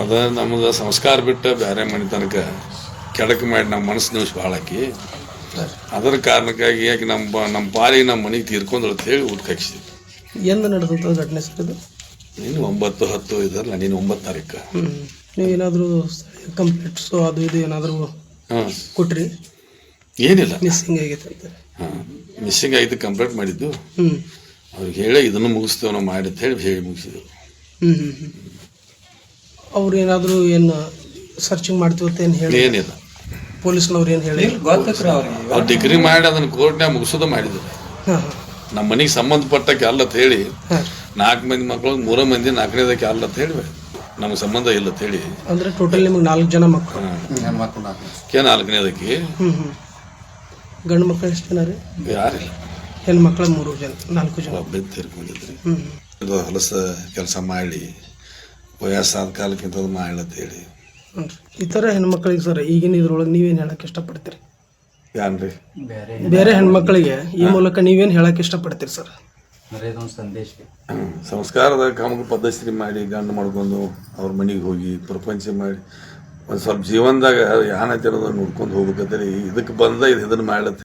ಅದ ನಮ್ದು ಸಂಸ್ಕಾರ ಬಿಟ್ಟು ಬೇರೆ ಮನೆ ತನಕ ಕೆಡಕ್ ಮಾಡಿ ನಮ್ಮ ಮನಸ್ಸು ನಿಮಿಷ ಭಾಳಾಕಿ ಅದರ ಕಾರಣಕ್ಕಾಗಿ ಯಾಕೆ ನಮ್ಮ ನಮ್ಮ ಪಾಲಿಗೆ ನಮ್ಮ ಮನೆಗೆ ತೀರ್ಕೊಂಡ್ರು ಅಂತ ಹೇಳಿ ಊಟಕ್ಕೆ ಹಾಕಿಸಿದ್ವಿ. ಎಂದು ನಡೆದಂಥ ಘಟನೆ ಸರ್ ಇದು? ನೀನು ಒಂಬತ್ತು ಹತ್ತು ಇದರಲ್ಲ ನೀನು ಒಂಬತ್ತು ತಾರೀಕು. ನೀವು ನೀವೇನಾದರೂ ಕಂಪ್ಲೇಂಟ್ಸು ಅದು ಇದು ಏನಾದರೂ ಹಾಂ. ಕೊಟ್ರಿ? ಏನಿಲ್ಲ. ಮಿಸ್ಸಿಂಗ್ ಆಗೈತೆ ಅಂತ. ಹಾಂ. ಮಿಸ್ಸಿಂಗ್ ಆಗಿದ್ದು ಕಂಪ್ಲೇಂಟ್ ಮಾಡಿದ್ದು. ಹ್ಞೂ ಅವ್ರಿಗೆ ಹೇಳಿ ಇದನ್ನು ಮುಗಿಸ್ತೇವೆ ನಾವು ಮಾಡಿ ಅಂತ ಹೇಳಿ ಹೇಳಿ ಮುಗಿಸಿದ್ರು. ಹ್ಞೂ ಹ್ಞೂ ಹ್ಞೂ ಅವ್ರು ಏನಾದರೂ ಏನು ಸರ್ಚಿಂಗ್ ಮಾಡ್ತೀವಿ ಅಂತ ಏನು ಹೇಳಿ? ಏನಿಲ್ಲ. ಪೊಲೀಸ್ನವ್ರು ಏನು ಹೇಳಿ? ಅವ್ರು ಡಿಗ್ರಿ ಮಾಡಿ ಅದನ್ನು ಕೋರ್ಟ್ನಾಗ ಮುಗಿಸೋದು ಮಾಡಿದ್ರು. ಹಾಂ ನಮ್ಮ ಮನೆಗೆ ಸಂಬಂಧಪಟ್ಟ ಅಲ್ಲ ಅಂತ ಹೇಳಿ ಹಾಂ. ನಾಲ್ಕು ಮಂದಿ ಮಕ್ಕಳು ಮೂರು ಮಂದಿ ನಾಲ್ಕನೇದಕ್ಕೆ ಅಲ್ಲ ಅಂತ ಹೇಳಿ ನಮಗೆ ಸಂಬಂಧ ಇಲ್ಲ ಅಂತ ಹೇಳಿ. ಅಂದರೆ ಟೋಟಲ್ ನಿಮಗೆ ನಾಲ್ಕು ಜನ ಮಕ್ಕಳು ಕೆ ನಾಲ್ಕನೇದಕ್ಕೆ? ಹ್ಞೂ ಹ್ಞೂ ಗಂಡು ಮಕ್ಕಳು ಎಷ್ಟು ಜನ ರೀ? ಯಾರಿಲ್ಲ. ಹೆಣ್ಮಕ್ಳು ಮೂರು ಜನ ನಾಲ್ಕು ಜನ. ಒಬ್ಬ ತೀರ್ಕೊಂಡಿದ್ರಿ ಹ್ಞೂ ಇದು ಹೊಲಸ ಕೆಲಸ ಮಾಡಿ ವಯಸ್ಸಾದ ಕಾಲಕ್ಕಿಂತ ಅದು ಮಾಡ್ಲತ್ತೇಳಿ ಈ ಥರ ಹೆಣ್ಮಕ್ಳಿಗೆ ಸರ್ ಈಗಿನ ಇದ್ರೊಳಗೆ ನೀವೇನು ಹೇಳಕ್ಕೆ ಇಷ್ಟಪಡ್ತೀರಿ? ಯಾನ್ರಿ? ಬೇರೆ ಹೆಣ್ಮಕ್ಳಿಗೆ ಈ ಮೂಲಕ ನೀವೇನು ಹೇಳಕ್ಕೆ ಇಷ್ಟಪಡ್ತೀರಿ ಸರ್. ಸಂಸ್ಕಾರದ ಕಾಮಕ ಪದ್ಧತಿ ಮಾಡಿ ಗಂಡು ಮಾಡ್ಕೊಂಡು ಅವ್ರ ಮನೆಗೆ ಹೋಗಿ ಪ್ರಪಂಚ ಮಾಡಿ ಒಂದು ಸ್ವಲ್ಪ ಜೀವನದಾಗ ಯಾನ ಅನ್ನೋದನ್ನ ನೋಡ್ಕೊಂಡು ಹೋಗ್ಬೇಕಂತೇಳಿ ಇದಕ್ಕೆ ಬಂದ ಇದು ಇದನ್ನು ಮಾಡ್ಲತ್ತ